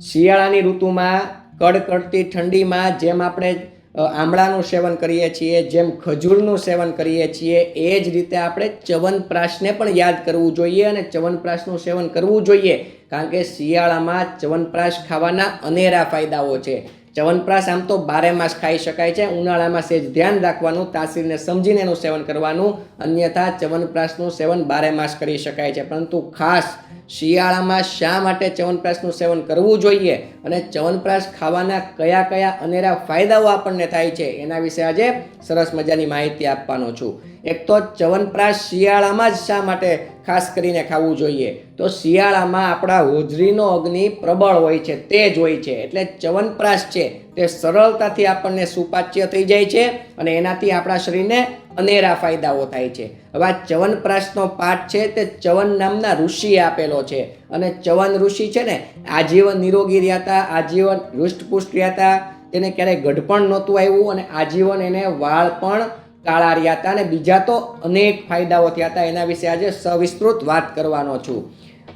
શિયાળાની ઋતુમાં, કડકડતી ઠંડીમાં જેમ આપણે આમળાનું સેવન કરીએ છીએ, જેમ ખજૂરનું સેવન કરીએ છીએ, એ જ રીતે આપણે ચ્યવનપ્રાશને પણ યાદ કરવું જોઈએ અને ચ્યવનપ્રાશનું સેવન કરવું જોઈએ. કારણ કે શિયાળામાં ચ્યવનપ્રાશ ખાવાના અનેરા ફાયદાઓ છે. ચ્યવનપ્રાશ આમ તો બારે માસ ખાઈ શકાય છે, ઉનાળામાં સેજ ધ્યાન રાખવાનું, તાસીરને સમજીને એનું સેવન કરવાનું, અન્યથા ચ્યવનપ્રાશનું સેવન બારે માસ કરી શકાય છે. પરંતુ ખાસ શિયાળામાં શા માટે ચ્યવનપ્રાશનું સેવન કરવું જોઈએ અને ચ્યવનપ્રાશ ખાવાના કયા કયા અનેરા ફાયદાઓ આપણને થાય છે એના વિશે આજે સરસ મજાની માહિતી આપવાનો છું. એક તો ચ્યવનપ્રાશ શિયાળામાં જ શા માટે ખાસ કરીને ખાવું જોઈએ? તો શિયાળામાં આપણા હોજરીનો અગ્નિ પ્રબળ હોય છે, તેજ હોય છે. એટલે ચ્યવનપ્રાશ છે તે સરળતાથી આપણને સુપાચ્ય થઈ જાય છે અને એનાથી આપણા શરીરને અનેરા ફાયદાઓ થાય છે. હવે આ ચ્યવનપ્રાશનો પાઠ છે તે ચવન નામના ઋષિએ આપેલો છે. અને ચવન ઋષિ છે ને, આજીવન નિરોગી રહ્યા હતા, આજીવન હૃષ્ટપુષ્ટ રહ્યા હતા, તેને ક્યારેય ગઢપણ નહોતું આવ્યું અને આજીવન એને વાળ પણ કાળા રહ્યા હતા અને બીજા તો અનેક ફાયદાઓ થયા હતા. એના વિશે આજે સવિસ્તૃત વાત કરવાનો છું.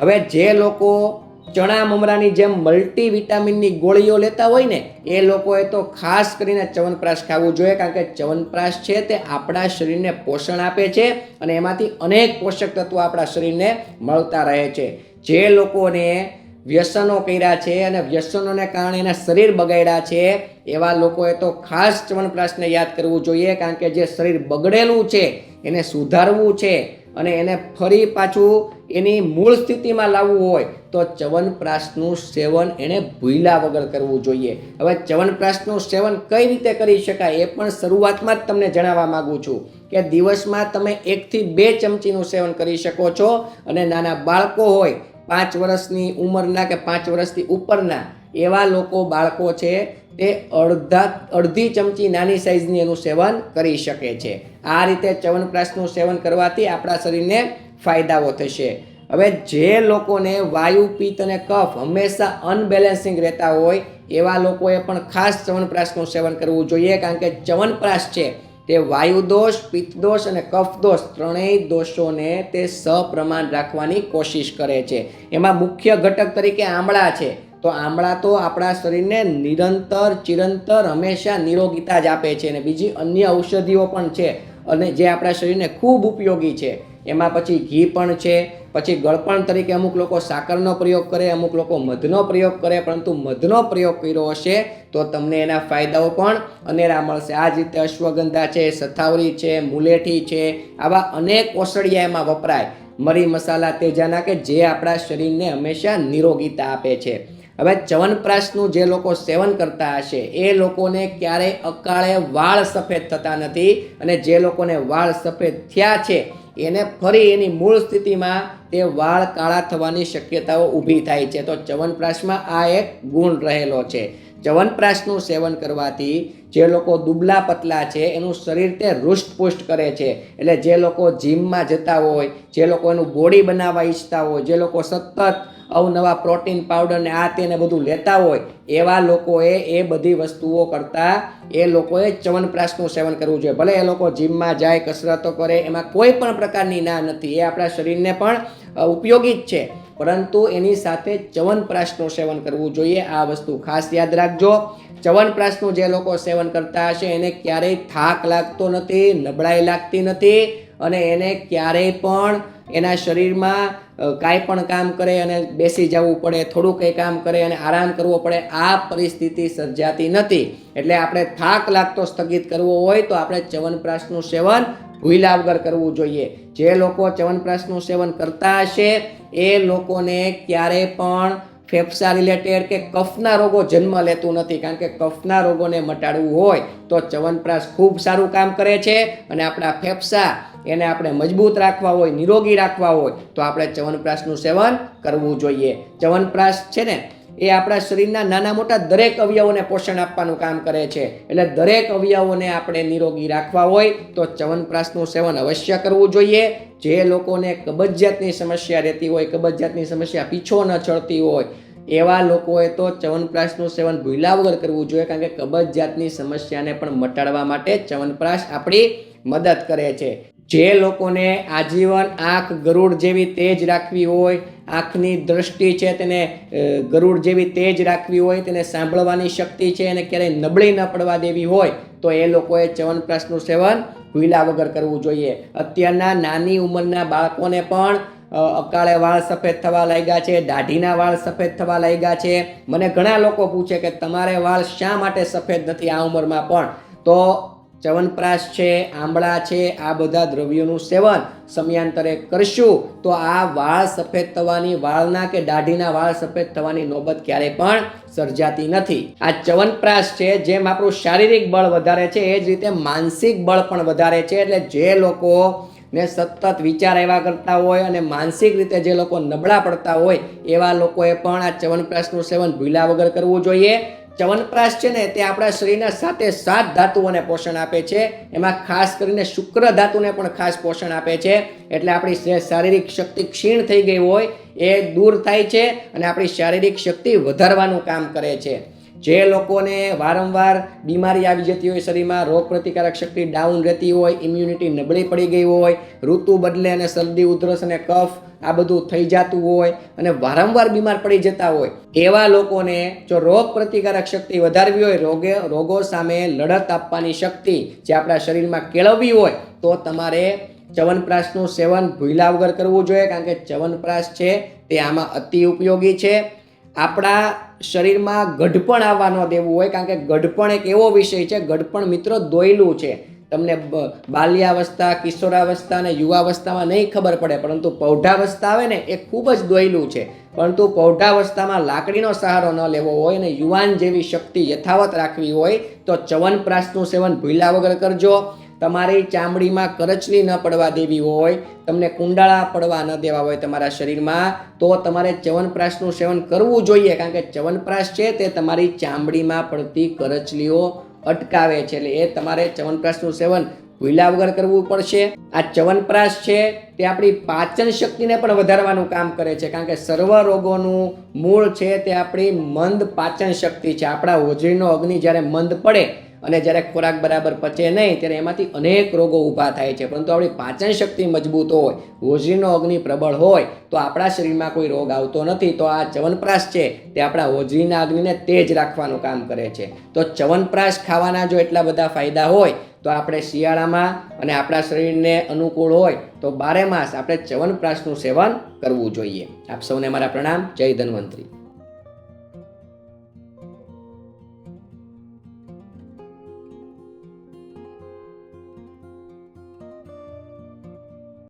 હવે જે લોકો ચણા મમરાની જેમ મલ્ટી વિટામિનની ગોળીઓ લેતા હોય ને, એ લોકોએ તો ખાસ કરીને ચવનપ્રાશ ખાવું જોઈએ, કારણ કે ચવનપ્રાશ છે તે આપણા શરીરને પોષણ આપે છે અને એમાંથી અનેક પોષક તત્વો આપણા શરીરને મળતા રહે છે. જે લોકોને વ્યસનો કર્યા છે અને વ્યસનોને કારણે એના શરીર બગાડ્યા છે, એવા લોકોએ તો ખાસ ચવનપ્રાશને યાદ કરવું જોઈએ, કારણ કે જે શરીર બગડેલું છે, એને સુધારવું છે અને એને ફરી પાછું એની મૂળ સ્થિતિમાં લાવવું હોય તો ચ્યવનપ્રાશનું સેવન એણે ભૂલા વગર કરવું જોઈએ. હવે ચ્યવનપ્રાશનું સેવન કઈ રીતે કરી શકાય એ પણ શરૂઆતમાં જ તમને જણાવવા માગું છું કે દિવસમાં તમે એકથી બે ચમચીનું સેવન કરી શકો છો અને નાના બાળકો હોય, પાંચ વર્ષની ઉંમરના કે પાંચ વર્ષથી ઉપરના, એવા લોકો બાળકો છે, તે અડધા, અડધી ચમચી નાની સાઈઝની એનું સેવન કરી શકે છે. આ રીતે ચ્યવનપ્રાશનું સેવન કરવાથી આપણા શરીરને ફાયદાઓ થશે. હવે જે લોકોને વાયુ, પિત્ત અને કફ હંમેશા અનબેલેન્સિંગ રહેતા હોય, એવા લોકોએ પણ ખાસ ચ્યવનપ્રાશનું સેવન કરવું જોઈએ, કારણ કે ચ્યવનપ્રાશ છે તે વાયુ દોષ, પિત્ત દોષ અને કફ દોષ ત્રણેય દોષોને તે સપ્રમાણ રાખવાની કોશિશ કરે છે. એમાં મુખ્ય ઘટક તરીકે આમળા છે. તો આમળા તો આપણા શરીરને નિરંતર, ચિરંતર, હંમેશા નિરોગીતા જ આપે છે અને બીજી અન્ય ઔષધિઓ પણ છે અને જે આપણા શરીરને ખૂબ ઉપયોગી છે. એમાં પછી ઘી પણ છે, પછી ગળપણ તરીકે અમુક લોકો સાકરનો પ્રયોગ કરે, અમુક લોકો મધનો પ્રયોગ કરે, પરંતુ મધનો પ્રયોગ કર્યો હશે તો તમને એના ફાયદાઓ પણ અનેરા મળશે. આ જ રીતે અશ્વગંધા છે, સથાવરી છે, મુલેઠી છે, આવા અનેક ઓસડિયા એમાં વપરાય. મરી મસાલા તેજાના કે જે આપણા શરીરને હંમેશા નિરોગીતા આપે છે. હવે ચવનપ્રાશનું જે લોકો સેવન કરતા હશે, એ લોકોને ક્યારેય અકાળે વાળ સફેદ થતા નથી અને જે લોકોને વાળ સફેદ થયા છે એને ફરી એની મૂળ સ્થિતિમાં તે વાળ કાળા થવાની શક્યતાઓ ઊભી થાય છે. તો ચ્યવનપ્રાશમાં આ એક ગુણ રહેલો છે. ચ્યવનપ્રાશનું સેવન કરવાથી જે લોકો દુબલા પતલા છે, એનું શરીર તે હૃષ્ટપુષ્ટ કરે છે. એટલે જે લોકો જીમમાં જતા હોય, જે લોકો એનું બોડી બનાવવા ઈચ્છતા હોય, જે લોકો સતત અવનવા પ્રોટીન, પાવડર ને આ તેને બધું લેતા હોય, એવા લોકોએ એ બધી વસ્તુઓ કરતાં, એ લોકોએ ચવનપ્રાશનું સેવન કરવું જોઈએ. ભલે એ લોકો જીમમાં જાય, કસરતો કરે, એમાં કોઈ પણ પ્રકારની ના નથી. એ આપણા શરીરને પણ ઉપયોગી જ છે. પરંતુ એની સાથે ચવનપ્રાશનું સેવન કરવું જોઈએ. આ વસ્તુ ખાસ યાદ રાખજો. ચવનપ્રાશનું જે લોકો સેવન કરતા હશે, એને ક્યારેય થાક લાગતો નથી, નબળાઈ લાગતી નથી અને એને ક્યારેય પણ એના શરીરમાં કાંઈ પણ કામ કરે અને બેસી જવું પડે, થોડું કંઈ કામ કરે અને આરામ કરવો પડે, આ પરિસ્થિતિ સર્જાતી નથી. એટલે આપણે થાક લાગતો સ્થગિત કરવો હોય તો આપણે ચ્યવનપ્રાશનું સેવન ભૂલા વગર કરવું જોઈએ. જે લોકો ચ્યવનપ્રાશનું સેવન કરતા હશે, એ લોકોને ક્યારે પણ ફેફસા રિલેટેડ કે કફના રોગો જન્મ લેતું નથી, કારણ કે કફના રોગોને મટાડવું હોય તો ચવનપ્રાશ ખૂબ સારું કામ કરે છે અને આપણા ફેફસા એને આપણે મજબૂત રાખવા હોય, નિરોગી રાખવા હોય, તો આપણે ચ્યવનપ્રાશનું સેવન કરવું જોઈએ. ચ્યવનપ્રાશ છે ને એ આપણા શરીરના નાના મોટા દરેક અવયવોને પોષણ આપવાનું કામ કરે છે. એટલે દરેક અવયવોને આપણે નિરોગી રાખવા હોય તો ચવનપ્રાસનું સેવન અવશ્ય કરવું જોઈએ. જે લોકોને કબજિયાતની સમસ્યા રહેતી હોય, કબજિયાતની સમસ્યા પીછો ન ચડતી હોય, એવા લોકોએ તો ચવનપ્રાશનું સેવન ભૂલ્યા વગર કરવું જોઈએ, કારણ કે કબજિયાતની સમસ્યાને પણ મટાડવા માટે ચવનપ્રાશ આપણી મદદ કરે છે. જે લોકોને આજીવન આંખ ગરુડ જેવી તેજ રાખવી હોય, આંખની દ્રષ્ટિ છે તેને ગરુડ જેવી તેજ રાખવી હોય, તેને સાંભળવાની શક્તિ છે એને ક્યારેય નબળી ન પડવા દેવી હોય, તો એ લોકોએ ચ્યવનપ્રાશનું સેવન ભૂલ્યા વગર કરવું જોઈએ. અત્યારના નાની ઉંમરના બાળકોને પણ અકાળે વાળ સફેદ થવા લાગ્યા છે, દાઢીના વાળ સફેદ થવા લાગ્યા છે. મને ઘણા લોકો પૂછે કે તમારે વાળ શા માટે સફેદ નથી આ ઉંમરમાં પણ? તો ચ્યવનપ્રાશ છે, આંબળા છે, આ બધા દ્રવ્યોનું સેવન સમયાંતરે કરશું. તો આ વાળ સફેદ થવાની, વાળના કે દાઢીના વાળ સફેદ થવાની નોબત ક્યારેય પણ સર્જાતી નથી. આ ચવનપ્રાશ છે, જેમ આપણું શારીરિક બળ વધારે છે, એ જ રીતે માનસિક બળ પણ વધારે છે, એટલે જે લોકો ને સતત વિચાર એવા કરતા હોય અને માનસિક રીતે જે લોકો નબળા પડતા હોય, એવા લોકોએ પણ આ ચવનપ્રાશનું સેવન ભૂલ્યા વગર કરવું જોઈએ. ચ્યવનપ્રાશ છે ને, તે આપણા શરીરના સાથે સાત ધાતુઓને પોષણ આપે છે. એમાં ખાસ કરીને શુક્ર ધાતુને પણ ખાસ પોષણ આપે છે. એટલે આપણી શારીરિક શક્તિ ક્ષીણ થઈ ગઈ હોય, એ દૂર થાય છે અને આપણી શારીરિક શક્તિ વધારવાનું કામ કરે છે. જે લોકોને વારંવાર બીમારી આવી જતી હોય, શરીરમાં રોગ પ્રતિકારક શક્તિ ડાઉન રહેતી હોય ઇમ્યુનિટી નબળી પડી ગઈ હોય, ઋતુ બદલે અને શરદી, ઉધરસ અને કફ આ બધું થઈ જતું હોય અને વારંવાર બીમાર પડી જતા હોય, એવા લોકોને જો રોગ પ્રતિકારક શક્તિ વધારવી હોય, રોગે, રોગો સામે લડત આપવાની શક્તિ જે આપણા શરીરમાં કેળવવી હોય, તો તમારે ચવનપ્રાશનું સેવન ભૂલ્યા વગર કરવું જોઈએ, કારણ કે ચ્યવનપ્રાશ છે તે આમાં અતિ ઉપયોગી છે. આપણા શરીરમાં ગઢપણ આવવા ન દેવું હોય, કારણ કે ગઢપણ એક એવો વિષય છે, ગઢપણ મિત્રો દોયલું છે. તમને બાલ્યાવસ્થા, કિશોરાવસ્થા અને યુવાવસ્થામાં નહીં ખબર પડે, પરંતુ પૌઢાવસ્થા આવે ને, એ ખૂબ જ દોયલું છે. પરંતુ પૌઢાવસ્થામાં લાકડીનો સહારો ન લેવો હોય અને યુવાન જેવી શક્તિ યથાવત રાખવી હોય, તો ચવનપ્રાસનું સેવન ભૂલ્યા વગર કરજો. તમારી ચામડીમાં કરચલી ન પડવા દેવી હોય, તમને કુંડાળા પડવા ન દેવા હોય તમારા શરીરમાં, તો તમારે ચ્યવનપ્રાશનું સેવન કરવું જોઈએ, કારણ કે ચ્યવનપ્રાશ છે તે તમારી ચામડીમાં પડતી કરચલીઓ અટકાવે છે, એટલે એ તમારે ચ્યવનપ્રાશનું સેવન ભૂલા વગર કરવું પડશે. આ ચવનપ્રાશ છે તે આપણી પાચન શક્તિને પણ વધારવાનું કામ કરે છે, કારણ કે સર્વ રોગોનું મૂળ છે તે આપણી મંદ પાચન શક્તિ છે. આપણા હોજરીનો અગ્નિ જ્યારે મંદ પડે અને જ્યારે ખોરાક બરાબર પચે નહીં, ત્યારે એમાંથી અનેક રોગો ઊભા થાય છે. પરંતુ આપણી પાચન શક્તિ મજબૂત હોય હોજરીનો અગ્નિ પ્રબળ હોય, તો આપણા શરીરમાં કોઈ રોગ આવતો નથી. તો આ ચ્યવનપ્રાશ છે તે આપણા હોજરીના અગ્નિને તેજ રાખવાનું કામ કરે છે. તો ચવનપ્રાશ ખાવાના જો એટલા બધા ફાયદા હોય, તો આપણે શિયાળામાં અને આપણા શરીરને અનુકૂળ હોય, તો બારે માસ આપણે ચવનપ્રાશનું સેવન કરવું જોઈએ. આપ સૌને મારા પ્રણામ. જય ધન્વંતરી.